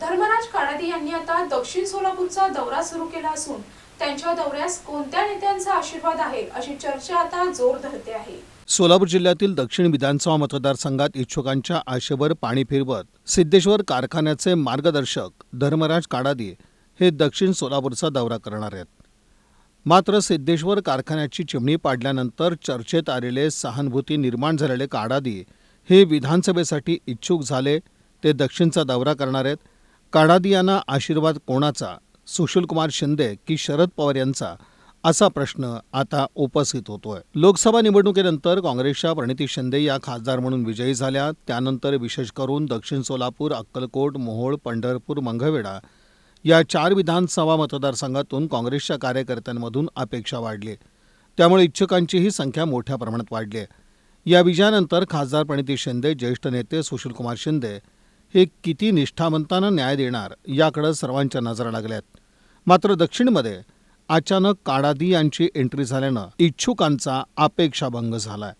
धर्मराज काडादी यांनी आता दक्षिण सोलापूरचा दौरा सुरू केला असून त्यांच्या दौऱ्यास कोणत्या नेत्यांचा आशीर्वाद आहे अशी चर्चा आता जोर धरते आहे. सोलापूर जिल्ह्यातील दक्षिण विधानसभा मतदारसंघात इच्छुकांच्या आशेवर पाणी फिरवत सिद्धेश्वर कारखान्याचे मार्गदर्शक धर्मराज काडादी हे दक्षिण सोलापूरचा दौरा करणार आहेत. मात्र सिद्धेश्वर कारखान्याची चिमणी पाडल्यानंतर चर्चेत आलेले सहानुभूती निर्माण झालेले काडादी हे विधानसभेसाठी इच्छुक झाले ते दक्षिणचा दौरा करणार आहेत. काडादियांना आशीर्वाद कोणाचा? सुशीलकुमार शिंदे की शरद पवार यांचा? असा प्रश्न आता उपस्थित होतोय. लोकसभा निवडणुकीनंतर काँग्रेसच्या प्रणिती शिंदे या खासदार म्हणून विजयी झाल्या. त्यानंतर विशेष करून दक्षिण सोलापूर अक्कलकोट मोहोळ पंढरपूर मंगळवेढा या चार विधानसभा मतदारसंघातून काँग्रेसच्या कार्यकर्त्यांमधून अपेक्षा वाढली. त्यामुळे इच्छुकांचीही संख्या मोठ्या प्रमाणात वाढली या विजयानंतर खासदार प्रणिती शिंदे ज्येष्ठ नेते सुशीलकुमार शिंदे हे किती निष्ठावंतानं न्याय देणार याकडे सर्वांच्या नजरा लागल्यात. मात्र दक्षिणमध्ये अचानक काडादी यांची एंट्री झाल्यानं इच्छुकांचा अपेक्षाभंग झालाय.